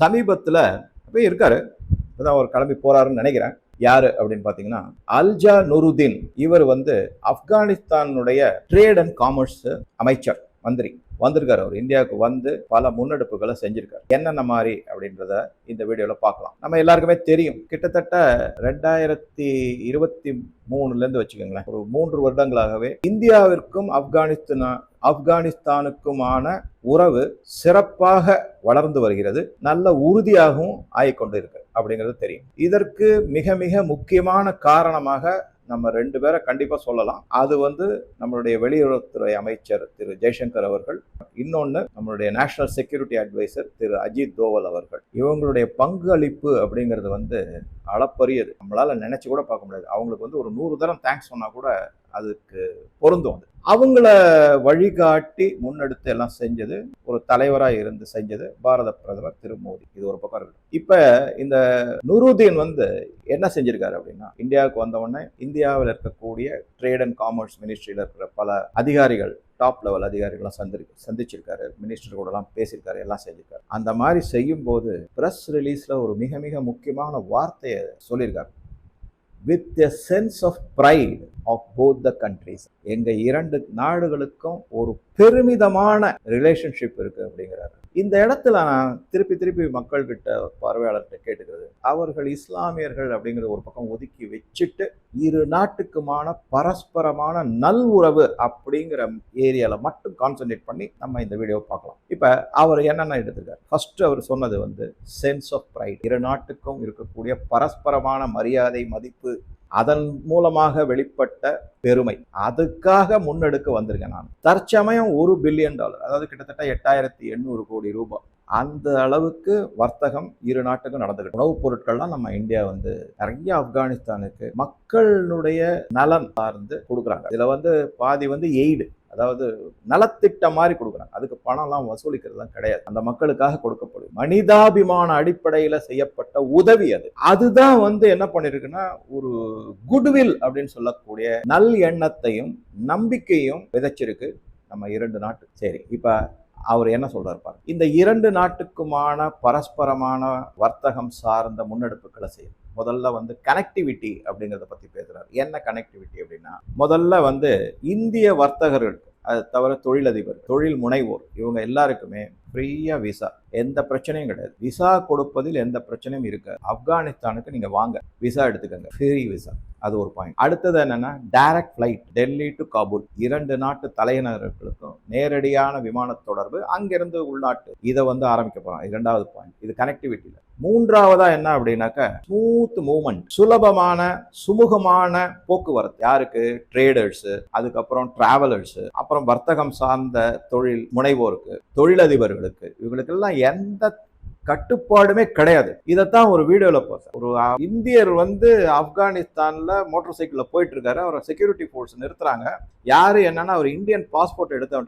சமீபத்தில் போய் இருக்காரு. இப்பதான் அவர் கிளம்பி போறாருன்னு நினைக்கிறேன். யார் அப்படின்னு பார்த்தீங்கன்னா அல்ஜா நுருதீன். இவர் வந்து ஆப்கானிஸ்தானுடைய ட்ரேட் அண்ட் காமர்ஸ் அமைச்சர் மந்திரி. வந்திருக்காரு அவர். இந்தியாவுக்கு வந்து பல முன்னெடுப்புகளை செஞ்சிருக்காரு. என்னென்ன மாதிரி அப்படின்றத இந்த வீடியோவில் பார்க்கலாம். நம்ம எல்லாருக்குமே தெரியும். கிட்டத்தட்ட ரெண்டாயிரத்தி இருபத்தி மூணுலேருந்து வச்சுக்கோங்களேன். ஒரு மூன்று வருடங்களாகவே இந்தியாவிற்கும் ஆப்கானிஸ்தான் ஆப்கானிஸ்தானுக்குமான உறவு சிறப்பாக வளர்ந்து வருகிறது. நல்ல உறுதியாகவும் ஆகிக்கொண்டு இருக்கு அப்படிங்கிறது தெரியும். இதற்கு மிக மிக முக்கியமான காரணமாக நம்ம ரெண்டு பேரை கண்டிப்பாக சொல்லலாம். அது வந்து நம்மளுடைய வெளியுறவுத்துறை அமைச்சர் திரு ஜெய்சங்கர் அவர்கள் இன்னொன்று நம்மளுடைய நேஷனல் செக்யூரிட்டி அட்வைசர் திரு அஜித் தோவல் அவர்கள். இவங்களுடைய பங்களிப்பு அப்படிங்கிறது வந்து அளப்பரியது. நம்மளால் நினச்சி கூட பார்க்க முடியாது. அவங்களுக்கு வந்து ஒரு நூறு தரம் தேங்க்ஸ் சொன்னால் கூட அதுக்கு பொருந்தும் அவங்கள வழிகாட்டி முன்னெடுத்து எல்லாம் செஞ்சது ஒரு தலைவராக இருந்து செஞ்சது பாரத பிரதமர் திரு மோடி. இது ஒரு பக்கம் இருக்கு. இப்போ இந்த நுருதீன் வந்து என்ன செஞ்சிருக்காரு அப்படின்னா இந்தியாவுக்கு வந்த இந்தியாவில் இருக்கக்கூடிய ட்ரேட் அண்ட் காமர்ஸ் மினிஸ்ட்ரியில் இருக்கிற பல அதிகாரிகள் டாப் லெவல் அதிகாரிகள்லாம் சந்தி சந்திச்சிருக்காரு. மினிஸ்டர் கூடலாம் பேசியிருக்காரு எல்லாம் செஞ்சிருக்காரு. அந்த மாதிரி செய்யும்போது ப்ரெஸ் ரிலீஸில் ஒரு மிக மிக முக்கியமான வார்த்தையை சொல்லியிருக்காரு. With a sense of pride of both the countries எங்கள் இரண்டு நாடுகளுக்கும் ஒரு பெருமிதமான ரிலேஷன்ஷிப் இருக்குது அப்படிங்கிறாரு. இந்த இடத்துல நான் திருப்பி திருப்பி மக்கள்கிட்ட பார்வையாளர்கிட்ட கேட்டுக்கிறது அவர்கள் இஸ்லாமியர்கள் அப்படிங்கிற ஒரு பக்கம் ஒதுக்கி வச்சுட்டு இரு நாட்டுக்குமான பரஸ்பரமான நல் உறவு அப்படிங்கிற ஏரியால மட்டும் கான்சென்ட்ரேட் பண்ணி நம்ம இந்த வீடியோ பார்க்கலாம். இப்ப அவர் என்னென்ன எடுத்துக்காரு ஃபர்ஸ்ட் அவர் சொன்னது வந்து சென்ஸ் ஆஃப் ப்ரைட் இரு நாட்டுக்கும் இருக்கக்கூடிய பரஸ்பரமான மரியாதை மதிப்பு அதன் மூலமாக வெளிப்பட்ட பெருமை. அதுக்காக முன்னெடுக்க வந்திருக்கேன் நான். தற்சமயம் ஒரு பில்லியன் டாலர் அதாவது கிட்டத்தட்ட எட்டாயிரத்தி எண்ணூறு கோடி ரூபாய். அந்த அளவுக்கு வர்த்தகம் இரு நாட்டுக்கும் நடந்துருக்கு உணவுப் பொருட்கள்லாம் நம்ம இந்தியா வந்து நிறைய ஆப்கானிஸ்தானுக்கு மக்களுடைய நலன் சார்ந்து கொடுக்குறாங்க. இதில் வந்து பாதி வந்து எய்டு. அதாவது நலத்திட்டம் மாதிரி கொடுக்குறாங்க. அதுக்கு பணம்லாம் வசூலிக்கிறதுலாம் கிடையாது. அந்த மக்களுக்காக கொடுக்கப்படும். மனிதாபிமான அடிப்படையில் செய்யப்பட்ட உதவி அது. அதுதான் வந்து என்ன பண்ணிருக்குன்னா ஒரு குட்வில் அப்படின்னு சொல்லக்கூடிய நல் எண்ணத்தையும் நம்பிக்கையும் விதைச்சிருக்கு நம்ம இரண்டு நாட்டு. சரி இப்போ அவர் என்ன சொல்றாரு பாருங்க. இந்த இரண்டு நாட்டுக்குமான பரஸ்பரமான வர்த்தகம் சார்ந்த முன்னெடுப்புகளை செய்யும் முதல்ல வந்து கனெக்டிவிட்டி அப்படிங்கிறத பற்றி பேசுகிறார் என்ன கனெக்டிவிட்டி அப்படின்னா முதல்ல வந்து இந்திய வர்த்தகர்கள் அது தவிர தொழிலதிபர் தொழில் முனைவோர் இவங்க எல்லாருக்குமே ஃப்ரீயா விசா எந்த பிரச்சனையும் கிடையாது. விசா கொடுப்பதில் எந்த பிரச்சனையும் இருக்காது. ஆப்கானிஸ்தானுக்கு நீங்கள் வாங்க. விசா எடுத்துக்கோங்க. ஃப்ரீ விசா அது ஒரு பாயிண்ட் அடுத்தது என்னென்னா direct flight Delhi to Kabul. இரண்டு நாட்டு தலைநகர்களுக்கும் நேரடியான விமான தொடர்பு அங்கிருந்து உள்நாட்டு. இதை வந்து ஆரம்பிக்க போகிறோம் இரண்டாவது பாயிண்ட் இது கனெக்டிவிட்டியில் மூன்றாவதா என்ன அப்படின்னாக்க ஸ்மூத் மூவ்மெண்ட் சுலபமான சுமூகமான போக்குவரத்து. யாருக்கு? ட்ரேடர்ஸ் அதுக்கப்புறம் டிராவலர்ஸ் அப்புறம் வர்த்தகம் சார்ந்த தொழில் முனைவோருக்கு தொழிலதிபர்களுக்கு. இவங்களுக்கெல்லாம் எந்த கட்டுப்பாடுமே கிடையாது. இதைத்தான் ஒரு வீடியோவில் பார்த்தேன் ஒரு இந்தியர் வந்து ஆப்கானிஸ்தானில் மோட்டார் சைக்கிளில் போயிட்டு இருக்காரு. அவரை செக்யூரிட்டி ஃபோர்ஸ் நிறுத்துறாங்க. யாரு என்னன்னா அவர் இந்தியன் பாஸ்போர்ட் எடுத்து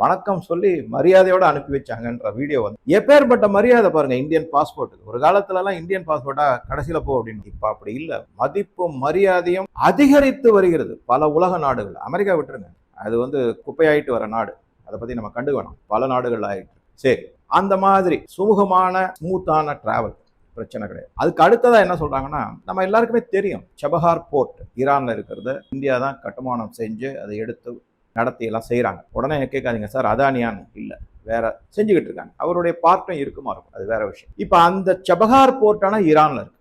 வணக்கம் சொல்லி மரியாதையோட அனுப்பி வச்சாங்கன்ற வீடியோ வந்து எப்பேற்பட்ட மரியாதை பாருங்க இந்தியன் பாஸ்போர்ட்டுக்கு ஒரு காலத்துலலாம் இந்தியன் பாஸ்போர்ட்டா கடைசியில போ அப்படின்னு. இப்ப அப்படி இல்லை. மதிப்பும் மரியாதையும் அதிகரித்து வருகிறது பல உலக நாடுகள். அமெரிக்கா விட்டுருங்க. அது வந்து குப்பையாயிட்டு வர நாடு. அதை பத்தி நம்ம கண்டு வேணும் பல நாடுகள் ஆயிட்டு. சரி. அந்த மாதிரி சுமூகமான ஸ்மூத்தான டிராவல் பிரச்சனை கிடையாது. அதுக்கு அடுத்ததா என்ன சொல்றாங்கன்னா நம்ம எல்லாருக்குமே தெரியும். சபஹார் போர்ட் ஈரான்ல இருக்கிறது. இந்தியா தான் கட்டுமானம் செஞ்சு அதை எடுத்து நடத்தி எல்லாம் செய்கிறாங்க உடனே கேட்காதீங்க சார் அதானியான்னு. இல்லை வேற செஞ்சுக்கிட்டு இருக்காங்க. அவருடைய பார்ட்டும் இருக்குமா இருக்கும். அது வேற விஷயம். இப்போ அந்த சபஹார் போர்ட்டான ஈரானில் இருக்கு.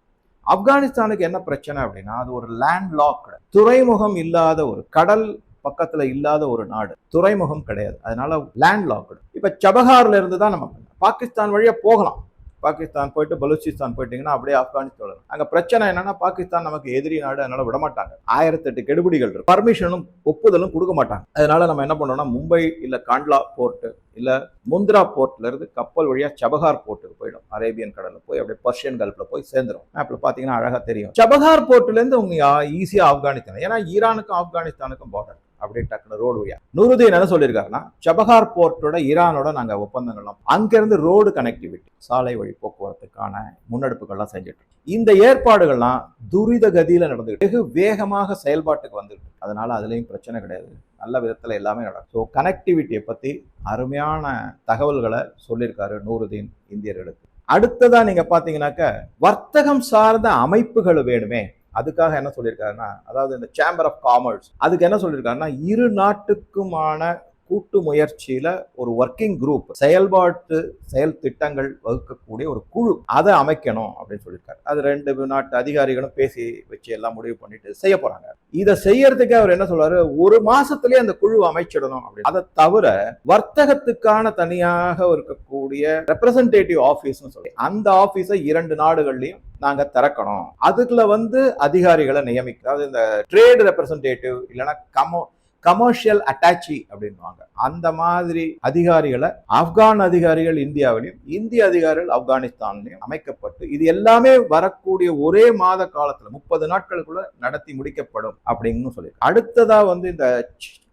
ஆப்கானிஸ்தானுக்கு என்ன பிரச்சனை அப்படின்னா அது ஒரு லேண்ட் லாக் துறைமுகம் இல்லாத ஒரு கடல் பக்கத்தில் இல்லாத ஒரு நாடு. துறைமுகம் கிடையாது. அதனால லேண்ட் லாக்டு இப்போ சபஹார்ல இருந்து தான் நம்ம பாகிஸ்தான் வழியாக போகலாம். பாகிஸ்தான் போயிட்டு பலூச்சிஸ்தான் போயிட்டீங்கன்னா அப்படியே ஆப்கானிஸ்தான் அங்க பிரச்சனை என்னன்னா பாகிஸ்தான் நமக்கு எதிரி நாடு அதனால விட மாட்டாங்க. ஆயிரத்தெட்டு கெடுபிடிகள் இருக்கு பர்மிஷனும் ஒப்புதலும் கொடுக்க மாட்டாங்க. அதனால நம்ம என்ன பண்ணோம்னா மும்பை இல்ல காண்ட்லா போர்ட்டு இல்ல முந்திரா போர்ட்ல இருந்து கப்பல் வழியா சபஹார் போர்ட்டுக்கு போயிடும். அரேபியன் கடல்ல போய் அப்படியே பர்ஷியன் கல்ஃப்ல போய் சேர்ந்துரும். மேப்ல பாத்தீங்கன்னா அழகா தெரியும். சபஹார் போர்ட்ல இருந்து உங்க ஈஸியா ஆப்கானிஸ்தான். ஏன்னா ஈரானுக்கும் ஆப்கானிஸ்தானுக்கும் பார்டர் அப்படியே டக்குனு ரோடு வழியா. நூறுதீன் என்ன சொல்லியிருக்காருன்னா சபஹார் போர்ட்டோட ஈரானோட நாங்கள் ஒப்பந்தங்கள்லாம் அங்கேருந்து ரோடு கனெக்டிவிட்டி சாலை வழி போக்குவரத்துக்கான முன்னெடுப்புகள்லாம் செஞ்சுட்டு இந்த ஏற்பாடுகள்லாம் துரித கதியில் நடந்துகிட்டு வெகு வேகமாக செயல்பாட்டுக்கு வந்துட்டு அதனால அதுலேயும் பிரச்சனை கிடையாது. நல்ல விதத்தில் எல்லாமே நடக்கும். ஸோ கனெக்டிவிட்டியை பற்றி அருமையான தகவல்களை சொல்லியிருக்காரு நூறுதீன் இந்தியர்களுக்கு. அடுத்ததாக நீங்கள் பார்த்தீங்கன்னாக்க வர்த்தகம் சார்ந்த அமைப்புகள் வேணுமே. அதுக்காக என்ன சொல்லியிருக்காருன்னா அதாவது இந்த சேம்பர் ஆஃப் காமர்ஸ் அதுக்கு என்ன சொல்லியிருக்காருன்னா இரு நாட்டுக்குமான கூட்டு முயற்சியில ஒரு ஒர்க்கிங் குரூப் செயல்பாட்டு செயல் திட்டங்கள் வகுக்கக்கூடிய ஒரு குழு அதை அமைக்கணும் அப்படின்னு சொல்லியிருக்காரு. அது ரெண்டு நாட்டு அதிகாரிகளும் பேசி வச்சு எல்லாம் முடிவு பண்ணிட்டு செய்ய போறாங்க. இதை செய்யறதுக்கு அவர் என்ன சொல்றாரு? ஒரு மாசத்திலேயே அந்த குழு அமைச்சிடணும் அப்படின்னு. அதை தவிர வர்த்தகத்துக்கான தனியாக இருக்கக்கூடிய ரெப்ரசன்டேட்டிவ் ஆபீஸ்னு சொல்லி அந்த ஆபீஸை இரண்டு நாடுகள்லயும் நாங்க திறக்கணும். அதுக்குள்ள வந்து அதிகாரிகளை நியமிக்க அதாவது இந்த ட்ரேட் ரெப்ரசன்டேட்டிவ் இல்லைன்னா கமோ கமர்ஷியல் அட்டாச்சி அப்படின்வாங்க அந்த மாதிரி அதிகாரிகளை ஆப்கான் அதிகாரிகள் இந்தியாவிலையும் இந்திய அதிகாரிகள் ஆப்கானிஸ்தான்லையும் அமைக்கப்பட்டு இது எல்லாமே வரக்கூடிய ஒரே மாத காலத்துல முப்பது நாட்களுக்குள்ள நடத்தி முடிக்கப்படும் அப்படின்னு சொல்லி அடுத்ததா வந்து இந்த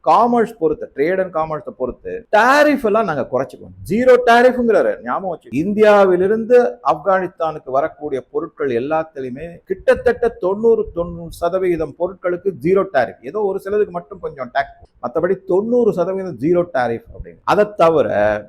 காமர்ஸ் பொறுத்து ட்ரேட் அண்ட் காமர்ஸை பொறுத்து டாரிஃப் எல்லாம் நாங்கள் குறைச்சிக்குவோம் ஜீரோ டாரிஃப்ங்கிறாரு ஞாபகம் வச்சு. இந்தியாவிலிருந்து ஆப்கானிஸ்தானுக்கு வரக்கூடிய பொருட்கள் எல்லாத்துலேயுமே கிட்டத்தட்ட தொண்ணூறு தொண்ணூறு சதவிகிதம் பொருட்களுக்கு ஜீரோ டாரிஃப் ஏதோ ஒரு சிலதுக்கு மட்டும் கொஞ்சம் டேக்ஸ் மற்றபடி தொண்ணூறு சதவீதம் ஜீரோ டாரிஃப் அப்படின்னு. அதை தவிர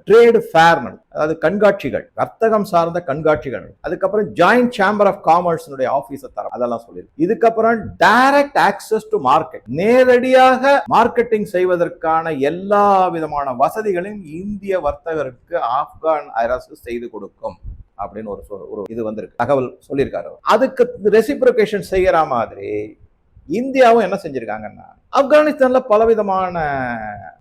ட்ரேடு ஃபேர் அதாவது கண்காட்சிகள் வர்த்தகம் சார்ந்த கண்காட்சிகள். அதுக்கப்புறம் ஜாயிண்ட் சேம்பர் ஆஃப் காமர்ஸ்னுடைய ஆஃபீஸை தரம் அதெல்லாம் சொல்லியிருக்கு இதுக்கப்புறம் டைரக்ட் ஆக்சஸ் டு மார்க்கெட் நேரடியாக மார்க்கெட்டிங் செய்வதற்கான எல்லா விதமான வசதிகளையும் இந்திய வர்த்தகருக்கு ஆப்கான் அரசு செய்து கொடுக்கும். அப்படின்னு ஒரு ஒரு இது வந்திருக்கு. தகவல் சொல்லியிருக்காரு அதுக்கு ரெசிப்ரோகேஷன் செய்யற மாதிரி இந்தியாவும் என்ன செஞ்சிருக்காங்கன்னா ஆப்கானிஸ்தான்ல பலவிதமான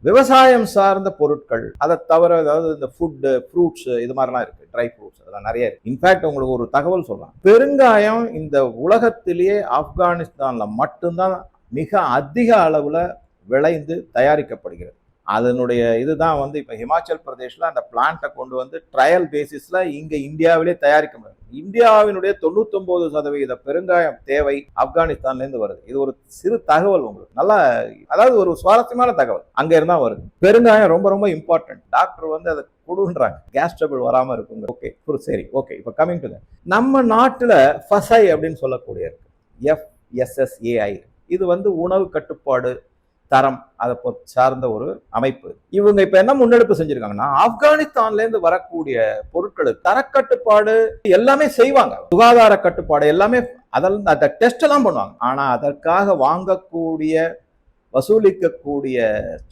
விவசாயம் சார்ந்த பொருட்கள் அதை தவிர அதாவது இந்த ஃபுட்டு ஃப்ரூட்ஸ் இது மாதிரிலாம் இருக்கு. ட்ரை ஃப்ரூட்ஸ் அதெல்லாம் நிறைய இருக்கு. இன்ஃபேக்ட் உங்களுக்கு ஒரு தகவல் சொல்லலாம். பெருங்காயம் இந்த உலகத்திலேயே ஆப்கானிஸ்தான்ல மட்டும்தான் மிக அதிக அளவுல விளைந்து தயாரிக்கப்படுகிறது. அதனுடைய இதுதான் வந்து இப்போ ஹிமாச்சல் பிரதேஷில் அந்த பிளான்ட்டை கொண்டு வந்து ட்ரையல் பேசிஸில் இங்கே இந்தியாவிலே தயாரிக்க முடியும் இந்தியாவினுடைய தொண்ணூத்தொம்பது சதவீத பெருங்காயம் தேவை ஆப்கானிஸ்தான்லேருந்து வருது. இது ஒரு சிறு தகவல் உங்களுக்கு. நல்லா அதாவது ஒரு சுவாரஸ்யமான தகவல். அங்கே இருந்தா வருது. பெருங்காயம் ரொம்ப ரொம்ப இம்பார்ட்டன்ட் டாக்டர் வந்து அதை கொடுன்றாங்க. கேஸ் ட்ரபிள் வராமல் இருக்குங்க. ஓகே சரி ஓகே இப்போ கம்மிங் டு நம்ம நாட்டில் ஃபசை அப்படின்னு சொல்லக்கூடிய இருக்கு. எஃப்எஸ்எஸ்ஏஐ இது வந்து உணவு கட்டுப்பாடு தரம் அதை பொ- சார்ந்த ஒரு அமைப்பு. இவங்க இப்போ என்ன முன்னெடுப்பு செஞ்சிருக்காங்கன்னா ஆப்கானிஸ்தான்லேருந்து வரக்கூடிய பொருட்கள் தரக்கட்டுப்பாடு எல்லாமே செய்வாங்க. சுகாதார கட்டுப்பாடு எல்லாமே அதெல்லாம் அந்த டெஸ்ட் எல்லாம் பண்ணுவாங்க. ஆனால் அதற்காக வாங்கக்கூடிய வசூலிக்கக்கூடிய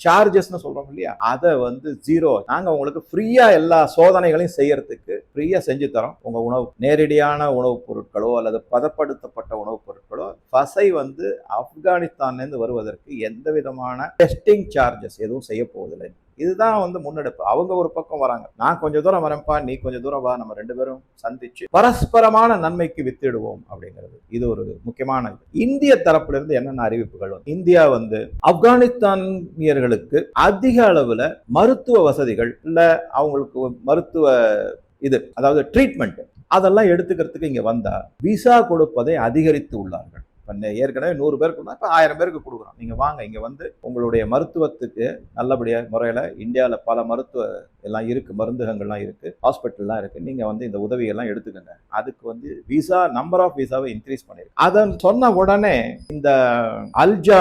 சார்ஜஸ்னு சொல்கிறோம் இல்லையா? அதை வந்து ஜீரோ நாங்கள் உங்களுக்கு ஃப்ரீயாக எல்லா சோதனைகளையும் செய்யறதுக்கு ஃப்ரீயாக செஞ்சு தரோம். உங்கள் உணவு நேரடியான உணவுப் பொருட்களோ அல்லது பதப்படுத்தப்பட்ட உணவுப் பொருட்களோ பசை வந்து ஆப்கானிஸ்தான்லேருந்து வருவதற்கு எந்த விதமான டெஸ்டிங் சார்ஜஸ் எதுவும் செய்ய போவதில்லை. இதுதான் வந்து முன்னெடுப்பு. அவங்க ஒரு பக்கம் வராங்க. நான் கொஞ்சம் தூரம் வரேன்ப்பா நீ கொஞ்சம் தூரம் வா நம்ம ரெண்டு பேரும் சந்திச்சு பரஸ்பரமான நன்மைக்கு வித்திடுவோம் அப்படிங்கிறது. இது ஒரு முக்கியமான இது. இந்திய தரப்புல இருந்து என்னென்ன அறிவிப்புகள் இந்தியா வந்து ஆப்கானிஸ்தானியர்களுக்கு அதிக அளவுல மருத்துவ வசதிகள் இல்ல அவங்களுக்கு மருத்துவ இது அதாவது ட்ரீட்மெண்ட் அதெல்லாம் எடுத்துக்கிறதுக்கு இங்க வந்தா விசா கொடுப்பதை அதிகரித்து உள்ளார்கள். இப்போ ஏற்கனவே நூறு பேருக்கு கொடுத்தா இப்போ ஆயிரம் பேருக்கு கொடுக்குறோம். நீங்கள் வாங்க இங்கே வந்து உங்களுடைய மருத்துவத்துக்கு நல்லபடியாக முறையில் இந்தியாவில் பல மருத்துவ எல்லாம் இருக்குது மருந்தகங்கள்லாம் இருக்குது ஹாஸ்பிட்டல்லாம் இருக்குது நீங்கள் வந்து இந்த உதவியெல்லாம் எடுத்துக்கோங்க. அதுக்கு வந்து விசா நம்பர் ஆஃப் விசாவை இன்க்ரீஸ் பண்ணிருக்கு. அதன் சொன்ன உடனே இந்த அல்ஜா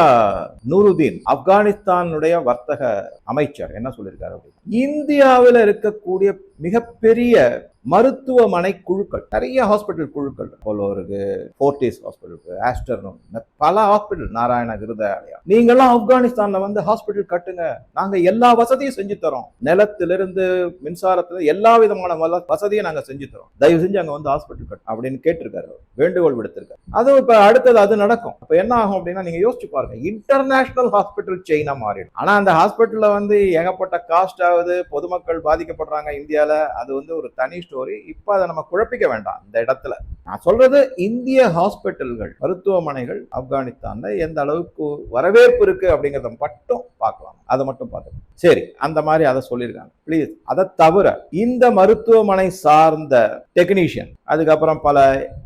நூருதீன் ஆப்கானிஸ்தானுடைய வர்த்தக அமைச்சர் என்ன சொல்லியிருக்காரு அப்படி இந்தியாவில் இருக்கக்கூடிய மிகப்பெரிய மருத்துவமனை குழுக்கள் நிறைய ஹாஸ்பிட்டல் குழுக்கள் போலோ இருக்கு ஃபோர்டிஸ் ஹாஸ்பிட்டல் இருக்கு பல ஹாஸ்பிட்டல் நாராயண கிருதாலயா நீங்களாம் ஆப்கானிஸ்தான்ல வந்து ஹாஸ்பிட்டல் கட்டுங்க. நாங்க எல்லா வசதியும் செஞ்சு தரோம். நிலத்திலிருந்து மின்சாரத்துல எல்லா விதமான வல- வசதியும் நாங்க செஞ்சு தரோம். தயவு செஞ்சு அங்க வந்து ஹாஸ்பிட்டல் கட்டு அப்படின்னு கேட்டிருக்காரு வேண்டுகோள் விடுத்திருக்காரு. அதுவும் இப்ப அடுத்தது அது நடக்கும். இப்போ என்ன ஆகும் அப்படின்னா நீங்க யோசிச்சு பாருங்க. இன்டர்நேஷனல் ஹாஸ்பிட்டல் செயினா மாறிடும். ஆனா அந்த ஹாஸ்பிட்டல்ல வந்து ஏகப்பட்ட காஸ்ட் ஆகுது. பொதுமக்கள் பாதிக்கப்படுறாங்க. இந்தியால அது வந்து ஒரு தனி ஸ்டோரி இப்போ அதை நம்ம குழப்பிக்க வேண்டாம் இந்த இடத்துல. நான் சொல்றது இந்திய ஹாஸ்பிட்டல்கள் மருத்துவமனைகள் ஆப்கானிஸ்தான்ல எந்த அளவுக்கு வரவேற்பு இருக்கு அப்படிங்கிறத மட்டும் பார்க்கலாம். அதை மட்டும் பார்த்துக்கலாம். சரி அந்த மாதிரி அதை சொல்லியிருக்காங்க. ப்ளீஸ் அதை தவிர இந்த மருத்துவமனை சார்ந்த டெக்னீஷியன் அதுக்கப்புறம் பல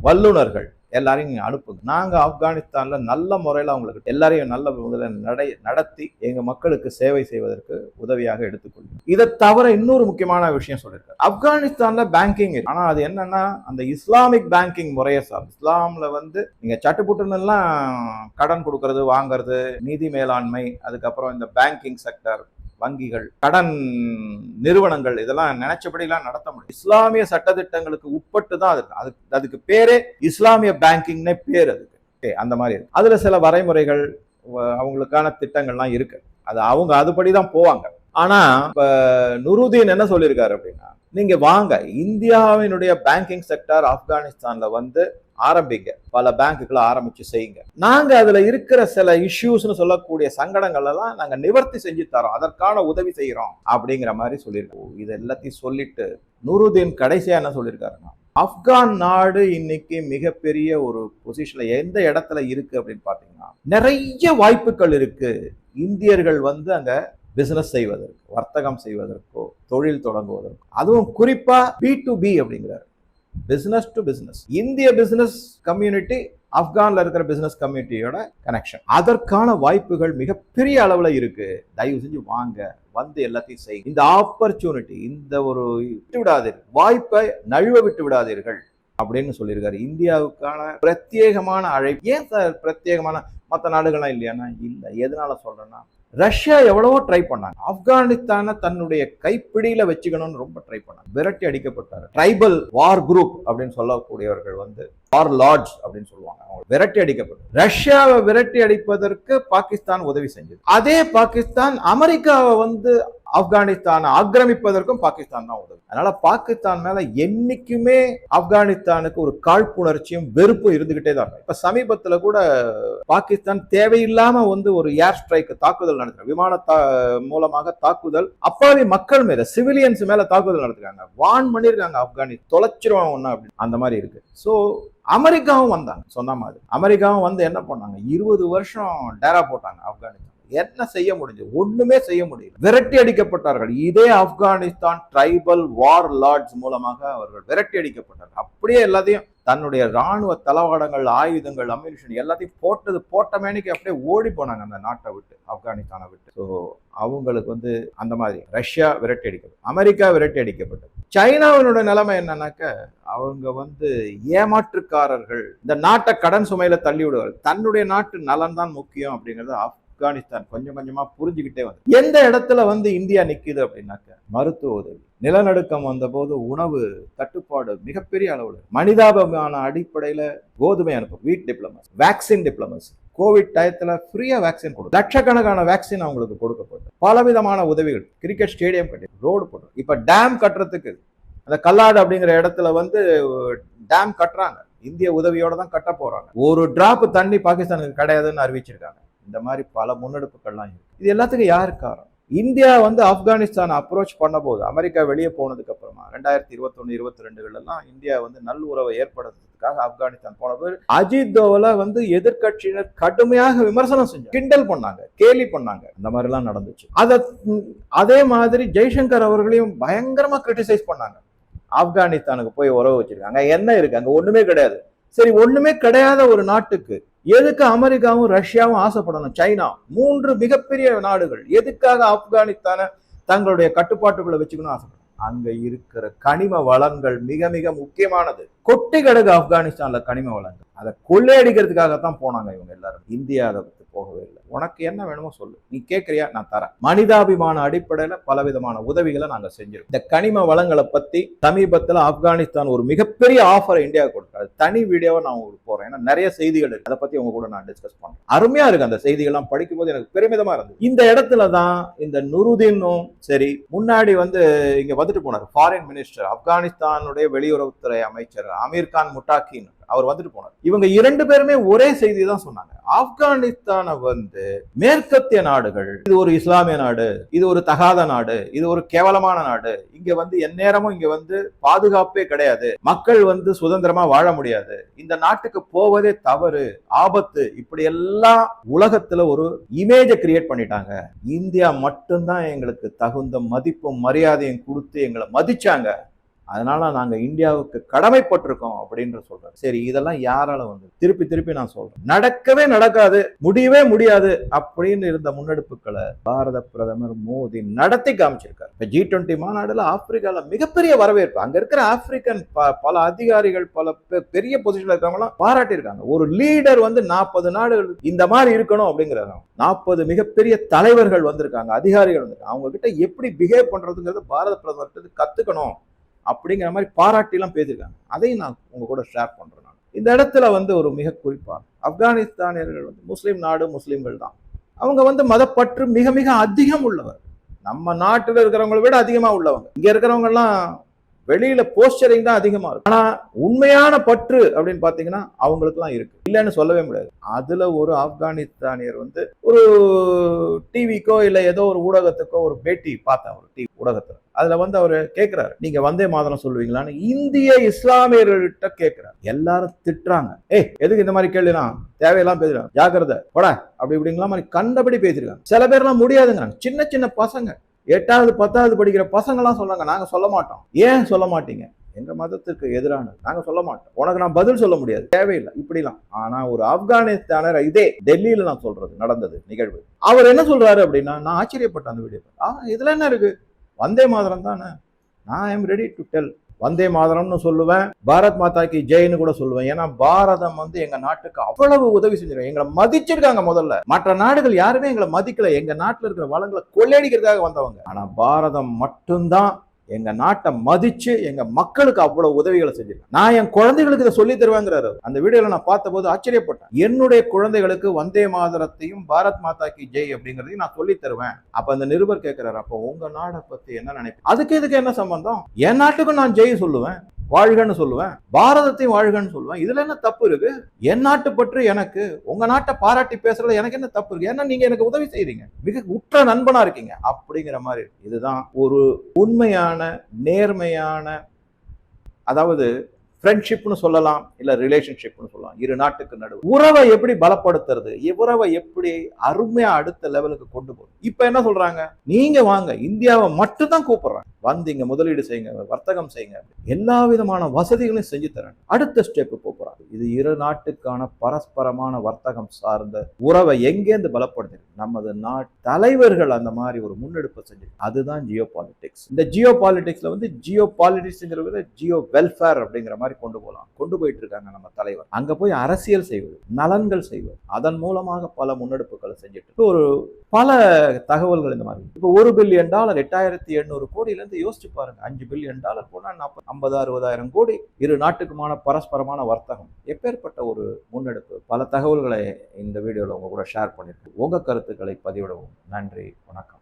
வல்லுனர்கள் எல்லாரையும் நீங்கள் அனுப்புங்க. நாங்கள் ஆப்கானிஸ்தானில் நல்ல முறையில் அவங்களுக்கு எல்லாரையும் நல்ல முதல்ல நடை நடத்தி எங்கள் மக்களுக்கு சேவை செய்வதற்கு உதவியாக எடுத்துக்கொள்ளும் இதை தவிர இன்னொரு முக்கியமான விஷயம் சொல்லியிருக்காரு. ஆப்கானிஸ்தானில் பேங்கிங் இருக்கு. அது என்னன்னா அந்த இஸ்லாமிக் பேங்கிங் முறையை சார் இஸ்லாமில் வந்து நீங்கள் சட்டுப்புட்டுன்னெல்லாம் கடன் கொடுக்கறது வாங்குறது நிதி மேலாண்மை அதுக்கப்புறம் இந்த பேங்கிங் செக்டர் வங்கிகள் கடன் நிறுவனங்கள் இதெல்லாம் நினைச்சபடிலாம் நடத்த முடியும். இஸ்லாமிய சட்டத்திட்டங்களுக்கு உட்பட்டு தான் அதுக்கு அதுக்கு அதுக்கு பேரே இஸ்லாமிய பேங்கிங்னே பேர் அதுக்கு. அந்த மாதிரி இருக்கு. அதுல சில வரைமுறைகள் அவங்களுக்கான திட்டங்கள்லாம் இருக்கு. அது அவங்க அதுபடி தான் போவாங்க. ஆனா இப்ப நுருதீன் என்ன சொல்லியிருக்காரு அப்படின்னா நீங்க வாங்க. இந்தியாவினுடைய பேங்கிங் செக்டர் ஆப்கானிஸ்தான்ல வந்து ஆரம்பிங்க. பல பேங்க்குகளை ஆரம்பிச்சு செய்யுங்க. நாங்க அதுல இருக்கிற சில இஷ்யூஸ்னு சொல்லக்கூடிய சங்கடங்கள் எல்லாம் நாங்க நிவர்த்தி செஞ்சு தரோம். அதற்கான உதவி செய்யறோம் அப்படிங்கிற மாதிரி சொல்லியிருக்கோம் இது எல்லாத்தையும் சொல்லிட்டு நூருதீன் கடைசியா என்ன சொல்லியிருக்காருன்னா ஆப்கான் நாடு இன்னைக்கு மிகப்பெரிய ஒரு பொசிஷன்ல எந்த இடத்துல இருக்கு? அப்படின்னு பாத்தீங்கன்னா நிறைய வாய்ப்புகள் இருக்கு. இந்தியர்கள் வந்து அங்க பிசினஸ் செய்வதற்கு வர்த்தகம் செய்வதற்கோ தொழில் தொடங்குவதற்கோ. அதுவும் குறிப்பா பி டு பி அப்படிங்கிறாரு. பிசினஸ் டு பிசினஸ் இந்திய பிசினஸ் கம்யூனிட்டி ஆப்கான்ல இருக்கிற பிசினஸ் கம்யூனிட்டியோட கனெக்ஷன் அதற்கான வாய்ப்புகள் மிகப்பெரிய அளவில் இருக்கு. தயவு செஞ்சு வாங்க. வந்து எல்லாத்தையும் செய்யுங்க இந்த ஆப்பர்ச்சுனிட்டி இந்த ஒரு விட்டு விடாதீர்கள் வாய்ப்பை நழுவ விட்டு விடாதீர்கள் அப்படின்னு சொல்லியிருக்காரு. இந்தியாவுக்கான பிரத்யேகமான அழைப்பு. ஏன் சார் பிரத்யேகமான? மற்ற நாடுகள்லாம் இல்லையானா இல்லை. எதனால சொல்றேன்னா ரஷ்யா எவ்வளவோ ட்ரை பண்ணாங்க. ஆப்கானிஸ்தானை தன்னுடைய கைப்பிடியில வச்சுக்கணும்னு ரொம்ப ட்ரை பண்ணாங்க. விரட்டி அடிக்கப்பட்டாரு. ட்ரைபல் வார் குரூப் அப்படின்னு சொல்லக்கூடியவர்கள் வந்து ஆர் லார்ட்ஸ் அப்படின்னு சொல்லுவாங்க. அவங்க விரட்டி அடிக்கப்படும். ரஷ்யாவை விரட்டி அடிப்பதற்கு பாகிஸ்தான் உதவி செஞ்சது. அதே பாகிஸ்தான் அமெரிக்காவை வந்து ஆப்கானிஸ்தானை ஆக்கிரமிப்பதற்கும் பாகிஸ்தான் தான் உதவி. அதனால பாகிஸ்தான் மேல என்னைக்குமே ஆப்கானிஸ்தானுக்கு ஒரு காழ்ப்புணர்ச்சியும் வெறுப்பும் இருந்துகிட்டே தான் இருக்கும். இப்ப சமீபத்துல கூட பாகிஸ்தான் தேவையில்லாம வந்து ஒரு ஏர் ஸ்ட்ரைக் தாக்குதல் நடத்துறாங்க. விமான மூலமாக தாக்குதல். அப்பாவி மக்கள் மேல சிவிலியன்ஸ் மேல தாக்குதல் நடத்துறாங்க வான் பண்ணிருக்காங்க ஆப்கானி தொலைச்சிருவான் ஒண்ணு அப்படின்னு. அந்த மாதிரி இருக்கு. சோ அமெரிக்காவும் வந்தாங்க சொன்ன மாதிரி. அமெரிக்காவும் வந்து என்ன பண்ணாங்க? இருபது வருஷம் டேரா போட்டாங்க ஆப்கானிஸ்தான் என்ன செய்ய முடிஞ்சது? ஒண்ணுமே செய்ய முடியல. விரட்டி அடிக்கப்பட்டார்கள். இதே ஆப்கானிஸ்தான் ட்ரைபல் வார் லார்ட்ஸ் மூலமாக அவர்கள் விரட்டி அடிக்கப்பட்டார்கள். அப்படியே எல்லாத்தையும் தன்னுடைய ராணுவ தளவாடங்கள் ஆயுதங்கள் அம்யூனிஷன் எல்லாத்தையும் போட்டது போட்டமேனிக்கு அப்படியே ஓடி போனாங்க அந்த நாட்டை விட்டு ஆப்கானிஸ்தானை விட்டு. ஸோ அவங்களுக்கு வந்து அந்த மாதிரி ரஷ்யா விரட்டி அடிக்கப்பட்டது அமெரிக்கா விரட்டி அடிக்கப்பட்டது சைனாவினோட நிலைமை என்னன்னாக்க அவங்க வந்து ஏமாற்றுக்காரர்கள். இந்த நாட்டை கடன் சுமையில தள்ளி விடுவார்கள் தன்னுடைய நாட்டு நலன் தான் முக்கியம் அப்படிங்கிறது ஆப்கானிஸ்தான் கொஞ்சம் கொஞ்சமா புரிஞ்சுக்கிட்டே வந்து. எந்த இடத்துல வந்து இந்தியா நிக்குது அப்படின்னாக்க மருத்துவ உதவி. நிலநடுக்கம் வந்தபோது உணவு தட்டுப்பாடு மிகப்பெரிய அளவுல. மனிதாபமான அடிப்படையில கோதுமை அனுப்பும். வீட் டிப்ளமஸ் வேக்சின் டிப்ளமஸ் கோவிட் டயத்தில் ஃப்ரீயா வேக்சின் கொடுக்கும். லட்சக்கணக்கான வேக்சின் அவங்களுக்கு கொடுக்கப்படும் பலவிதமான உதவிகள். கிரிக்கெட் ஸ்டேடியம் கட்டி ரோடு போட்டு. இப்போ டேம் கட்டுறதுக்கு அந்த கல்லாடு அப்படிங்கிற இடத்துல வந்து டேம் கட்டுறாங்க. இந்திய உதவியோட தான் கட்ட போறாங்க. ஒரு டிராப் தண்ணி பாகிஸ்தானுக்கு கிடையாதுன்னு அறிவிச்சிருக்காங்க. இந்த மாதிரி பல முன்னெடுப்புகள்லாம் இருக்குது இது எல்லாத்துக்கும் யாரு காரணம்? இந்தியா வந்து ஆப்கானிஸ்தான் அப்ரோச் பண்ண போது அமெரிக்கா வெளியே போனதுக்கு அப்புறமா ரெண்டாயிரத்தி இருபத்தொன்னு இருபத்தி ரெண்டுகளெல்லாம் இந்தியா வந்து நல்லுறவை ஏற்படுத்துறதுக்காக ஆப்கானிஸ்தான் போனபோது அஜித் தோவலை வந்து எதிர்க்கட்சியினர் கடுமையாக விமர்சனம் செஞ்சாங்க. கிண்டல் பண்ணாங்க கேலி பண்ணாங்க. அந்த மாதிரிலாம் நடந்துச்சு. அதை அதே மாதிரி ஜெய்சங்கர் அவர்களையும் பயங்கரமா கிரிட்டிசைஸ் பண்ணாங்க. ஆப்கானிஸ்தானுக்கு போய் உறவு வச்சிருக்காங்க. என்ன இருக்கு? அங்க ஒண்ணுமே கிடையாது. சரி ஒண்ணுமே கிடையாத ஒரு நாட்டுக்கு எதுக்கு அமெரிக்காவும் ரஷ்யாவும் ஆசைப்படணும்? சைனா மூன்று மிகப்பெரிய நாடுகள் எதுக்காக ஆப்கானிஸ்தானை தங்களுடைய கட்டுப்பாட்டுக்குள்ள வச்சுக்கணும் ஆசைப்படணும். அங்க இருக்கிற கனிம வளங்கள் மிக மிக முக்கியமானது. கொட்டி கிடக்கு ஆப்கானிஸ்தான்ல கனிம வளங்கள். அதை கொள்ளையடிக்கிறதுக்காகத்தான் போனாங்க இவங்க எல்லாரும். இந்தியா அதை போகவே இல்லை. உனக்கு என்ன வேணுமோ சொல்லு. நீ கேட்கறியா? நான் தரேன். மனிதாபிமான அடிப்படையில பலவிதமான உதவிகளை நாங்க செஞ்சிருக்கோம். இந்த கனிம வளங்களை பத்தி சமீபத்தில் ஆப்கானிஸ்தான் ஒரு மிகப்பெரிய ஆஃபரை இந்தியா கொடுத்தாரு தனி வீடியோவை நான் உங்களுக்கு போறேன் ஏன்னா நிறைய செய்திகள் இருக்கு. அதை பத்தி உங்க கூட நான் டிஸ்கஸ் பண்றேன். அருமையா இருக்கு அந்த செய்திகள்லாம் படிக்கும் போது எனக்கு பெருமிதமா இருந்தது. இந்த இடத்துல தான் இந்த நுருதீனும் சரி முன்னாடி வந்து இங்க வந்துட்டு போனார். ஃபாரின் மினிஸ்டர் ஆப்கானிஸ்தானுடைய வெளியுறவுத்துறை அமைச்சர் அமீர் கான் முட்டாக்கின் அவர் வந்துட்டு போனார். இவங்க இரண்டு பேருமே ஒரே செய்தி தான் சொன்னாங்க. ஆப்கானிஸ்தானை வந்து மேற்கத்திய நாடுகள் இது ஒரு இஸ்லாமிய நாடு இது ஒரு தகாத நாடு இது ஒரு கேவலமான நாடு இங்க வந்து எந்நேரமும் இங்க வந்து பாதுகாப்பே கிடையாது மக்கள் வந்து சுதந்திரமா வாழ முடியாது இந்த நாட்டுக்கு போவதே தவறு ஆபத்து இப்படி எல்லாம் உலகத்துல ஒரு இமேஜை கிரியேட் பண்ணிட்டாங்க. இந்தியா மட்டும்தான் எங்களுக்கு தகுந்த மதிப்பும் மரியாதையும் கொடுத்து எங்களை மதிச்சாங்க. அதனால நாங்கள் இந்தியாவுக்கு கடமைப்பட்டிருக்கோம் அப்படின்ற சொல்றாரு. சரி இதெல்லாம் யாரால வந்து திருப்பி திருப்பி நான் சொல்றேன். நடக்கவே நடக்காது முடியவே முடியாது அப்படின்னு இருந்த முன்னெடுப்புகளை பாரத பிரதமர் மோடி நடத்தி காமிச்சிருக்காரு. இப்போ ஜி டுவெண்ட்டி மாநாடுல ஆப்பிரிக்கால மிகப்பெரிய வரவேற்பு. அங்க இருக்கிற ஆப்பிரிக்கன் ப- பல அதிகாரிகள் பல பெ- பெரிய பொசிஷன்ல இருக்கிறவங்களாம் பாராட்டியிருக்காங்க. ஒரு லீடர் வந்து நாற்பது நாடுகள் இந்த மாதிரி இருக்கணும் அப்படிங்கிறாங்க நாற்பது மிகப்பெரிய தலைவர்கள் வந்திருக்காங்க அதிகாரிகள் வந்திருக்காங்க. அவங்க கிட்ட எப்படி பிஹேவ் பண்றதுங்கிறது பாரத பிரதமர் கத்துக்கணும். அப்படிங்கிற மாதிரி பாராட்டிலாம் பேசியிருக்காங்க. அதையும் நான் உங்கள் கூட ஷேர் பண்ணுறேன் நான். இந்த இடத்துல வந்து ஒரு மிக குறிப்பாக ஆப்கானிஸ்தானியர்கள் வந்து முஸ்லீம் நாடு முஸ்லீம்கள் தான். அவங்க வந்து மதப்பற்று மிக மிக அதிகம் உள்ளவர். நம்ம நாட்டில் இருக்கிறவங்களை விட அதிகமாக உள்ளவங்க. இங்கே இருக்கிறவங்கெல்லாம் வெளியில போஸ்டரிங் தான் அதிகமா இருக்கும். ஆனா உண்மையான பற்று அப்படின்னு பாத்தீங்கன்னா அவங்களுக்குலாம் இருக்கு. இல்லைன்னு சொல்லவே முடியாது. அதுல ஒரு ஆப்கானிஸ்தானியர் வந்து ஒரு டிவிக்கோ இல்ல ஏதோ ஒரு ஊடகத்துக்கோ ஒரு பேட்டி பார்த்தேன் ஒரு டிவி ஊடகத்துல. அதுல வந்து அவர் கேட்கிறாரு நீங்க வந்தே மாதரம் சொல்லுவீங்களான்னு. இந்திய இஸ்லாமியர்கள்ட்ட கேக்குறாரு. எல்லாரும் திட்டுறாங்க. ஏய் எதுக்கு இந்த மாதிரி கேள்விலாம் தேவையெல்லாம் பேசுறாங்க ஜாக்கிரதை. போட. அப்படி இப்படிங்களா மாதிரி கண்டபடி பேசிருக்காங்க சில பேர்லாம் முடியாதுங்கிறாங்க. சின்ன சின்ன பசங்க. எட்டாவது பத்தாவது படிக்கிற பசங்கள்லாம் சொன்னாங்க நாங்கள் சொல்ல மாட்டோம். ஏன் சொல்ல மாட்டீங்க? எங்கள் மதத்துக்கு எதிரானது நாங்கள் சொல்ல மாட்டோம். உனக்கு நான் பதில் சொல்ல முடியாது. தேவையில்லை. இப்படிலாம். ஆனால் ஒரு ஆப்கானிஸ்தானர் இதே டெல்லியில் நான் சொல்றது நடந்தது நிகழ்வு. அவர் என்ன சொல்றாரு அப்படின்னா நான் ஆச்சரியப்பட்டேன் அந்த வீடியோ ஆ இதில் என்ன இருக்கு? வந்தே மாதிரம் தானே. நான் I'm ready to tell Vande மாதரம்னு சொல்லுவேன் பாரத் மாதா கி ஜெயின்னு கூட சொல்லுவேன். ஏன்னா பாரதம் வந்து எங்க நாட்டுக்கு அவ்வளவு உதவி செஞ்சிருக்காங்க எங்களை மதிச்சிருக்காங்க முதல்ல. மற்ற நாடுகள் யாருமே எங்களை மதிக்கல. எங்க நாட்டில் இருக்கிற வளங்களை கொள்ளையடிக்கிறதுக்காக வந்தவங்க. ஆனா பாரதம் மட்டும்தான் எங்க நாட்டை மதிச்சு எங்க மக்களுக்கு அவ்வளவு உதவிகளை செஞ்சிருக்கேன் நான் என் குழந்தைகளுக்கு இதை சொல்லி தருவேங்கிறாரு அந்த வீடியோல நான் பார்த்தபோது ஆச்சரியப்பட்டேன். என்னுடைய குழந்தைகளுக்கு வந்தே மாதரத்தையும் பாரத் மாதா கி ஜெய் அப்படிங்கறதையும் நான் சொல்லி தருவேன். அப்ப அந்த நிருபர் கேட்கிறாரு அப்போ உங்க நாடை பத்தி என்ன நினைப்பேன் அதுக்கு இதுக்கு என்ன சம்பந்தம்? என் நாட்டுக்கும் நான் ஜெய் சொல்லுவேன். வாழ்கன்னு சொல்லுவேன் பாரதத்தையும் வாழ்கன்னு சொல்லுவேன். இதுல என்ன தப்பு இருக்கு? என் நாட்டு பற்று எனக்கு உங்க நாட்டை பாராட்டி பேசுறதுல எனக்கு என்ன தப்பு இருக்கு? ஏன்னா நீங்க எனக்கு உதவி செய்யறீங்க மிக உற்ற நண்பனா இருக்கீங்க. அப்படிங்கிற மாதிரி இதுதான் ஒரு உண்மையான நேர்மையான அதாவது ஃப்ரெண்ட்ஷிப்னு சொல்லலாம் இல்லை ரிலேஷன்ஷிப்னு சொல்லலாம். இரு நாட்டுக்கு நடுவு. உறவை எப்படி பலப்படுத்துறது? உறவை எப்படி அருமையாக அடுத்த லெவலுக்கு கொண்டு போகும் இப்போ என்ன சொல்கிறாங்க நீங்கள் வாங்க இந்தியாவை மட்டும் தான் கூப்பிட்றாங்க. வந்து முதலீடு செய்யுங்க வர்த்தகம் செய்யுங்க. எல்லா விதமான வசதிகளையும் செஞ்சு தரேன் அடுத்த ஸ்டெப்பு கூப்பிட்றாங்க இது இரு நாட்டுக்கான பரஸ்பரமான வர்த்தகம் சார்ந்த உறவை எங்கேருந்து பலப்படுத்து நமது நாட் தலைவர்கள் அந்த மாதிரி ஒரு முன்னெடுப்பு செஞ்சு அதுதான் ஜியோ பாலிடிக்ஸ் இந்த ஜியோ பாலிடிக்ஸில் வந்து ஜியோ பாலிடிக்ஸ்ங்கிறத ஜியோ வெல்ஃபேர் அப்படிங்கிற மாதிரி கொண்டு போகலாம் கொண்டு போயிட்டு இருக்காங்க நம்ம தலைவர். அங்க போய் அரசியல் செய்வது நலன்கள் செய்வது. அதன் மூலமாக பல முன்னெடுப்புகளை செஞ்சுட்டு ஒரு பல தகவல்கள் இந்த மாதிரி. இப்போ ஒரு பில்லியன் டாலர் எட்டாயிரத்தி எண்ணூறு கோடியிலேருந்து யோசிச்சு பாருங்க. அஞ்சு பில்லியன் டாலர் போனால் நாற்பது ஐம்பது அறுபதாயிரம் கோடி இரு நாட்டுக்குமான பரஸ்பரமான வர்த்தகம். எப்பேற்பட்ட ஒரு முன்னெடுப்பு. பல தகவல்களை இந்த வீடியோவில் உங்க கூட ஷேர் பண்ணிட்டு உங்க கருத்துக்களை பதிவிடவும். நன்றி வணக்கம்.